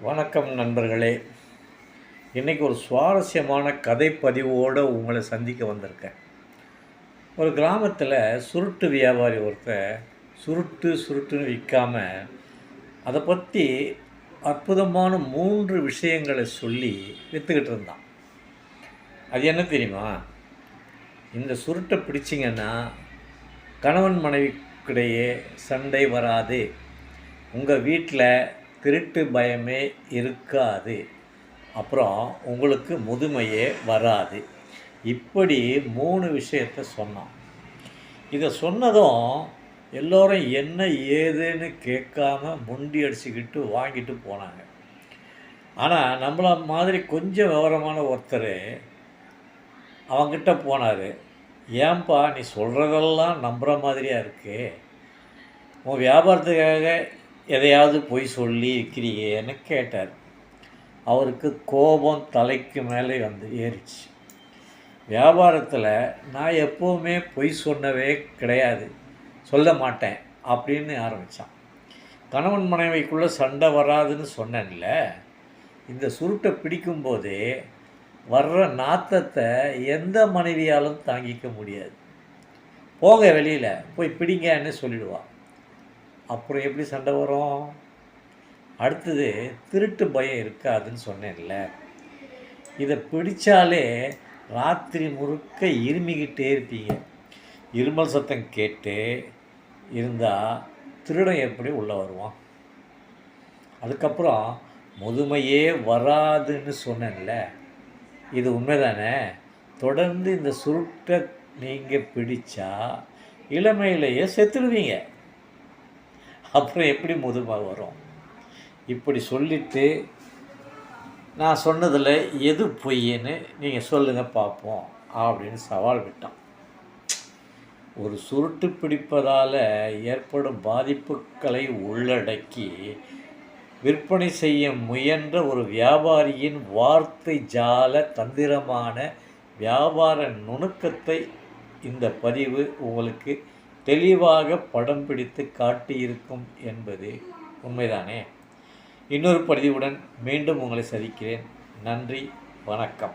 வணக்கம் நண்பர்களே. இன்றைக்கி ஒரு சுவாரஸ்யமான கதை பதிவோடு உங்களை சந்திக்க வந்திருக்கேன். ஒரு கிராமத்தில் சுருட்டு வியாபாரி ஒருத்தர் சுருட்டு சுருட்டுன்னு விற்காம அதை பற்றி அற்புதமான மூன்று விஷயங்களை சொல்லி விற்றுக்கிட்டு இருந்தான். அது என்ன தெரியுமா? இந்த சுருட்டை பிடிச்சிங்கன்னா கணவன் மனைவிக்கிடையே சண்டை வராது. உங்கள் வீட்டில் திருட்டு பயமே இருக்காது. அப்புறம் உங்களுக்கு முதுமையே வராது. இப்படி மூணு விஷயத்த சொன்னான். இதை சொன்னதும் எல்லோரும் என்ன ஏதுன்னு கேட்காம முண்டி அடிச்சுக்கிட்டு வாங்கிட்டு போனாங்க. ஆனால் நம்மள மாதிரி கொஞ்சம் விவரமான ஒருத்தர் அவங்கிட்ட போனார். ஏன்பா நீ சொல்கிறதெல்லாம் நம்புகிற மாதிரியாக இருக்கு? உன் வியாபாரத்துக்காக எதையாவது பொய் சொல்லி இருக்கிறீங்கன்னு கேட்டார். அவருக்கு கோபம் தலைக்கு மேலே வந்து ஏறிச்சு. வியாபாரத்தில் நான் எப்போவுமே பொய் சொன்னவே கிடையாது சொல்ல மாட்டேன் அப்படின்னு ஆரம்பித்தான் கணவன் மனைவிக்குள்ளே சண்டை வராதுன்னு சொன்னேன்ல இந்த சுருட்டை பிடிக்கும்போது வர்ற நாத்தத்தை எந்த மனைவியாலும் தாங்கிக்க முடியாது. போங்க வெளியில் போய் பிடிங்கன்னு சொல்லிடுவான் அப்புறம் எப்படி சண்டை வரும்? அடுத்தது திருட்டு பயம் இருக்காதுன்னு சொன்னேன்ல. இதை பிடிச்சாலே ராத்திரி முழுக்க இருமிக்கிட்டே இருப்பீங்க. இருமல் சத்தம் கேட்டு இருந்தால் திருடன் எப்படி உள்ளே வருவான்? அதுக்கப்புறம் முதுமையே வராதுன்னு சொன்னேன்ல. இது உண்மைதானே? தொடர்ந்து இந்த சுருட்டை நீங்கள் பிடிச்சா இளமையிலேயே செத்துடுவீங்க. அப்புறம் எப்படி முதுமை வரும்? இப்படி சொல்லிட்டு நான் சொன்னதில் எது பொய்ன்னு நீங்கள் சொல்லுங்கள் பார்ப்போம் அப்படின்னு சவால் விட்டான். ஒரு சுருட்டு பிடிப்பதால் ஏற்படும் பாதிப்புகளை உள்ளடக்கி விற்பனை செய்ய முயன்ற ஒரு வியாபாரியின் வார்த்தை ஜால தந்திரமான வியாபார நுணுக்கத்தை இந்த பதிவு உங்களுக்கு தெளிவாக படம் பிடித்து காட்டியிருக்கும் என்பது உண்மைதானே? இன்னொரு பதிவுடன் மீண்டும் உங்களை சந்திக்கிறேன். நன்றி வணக்கம்.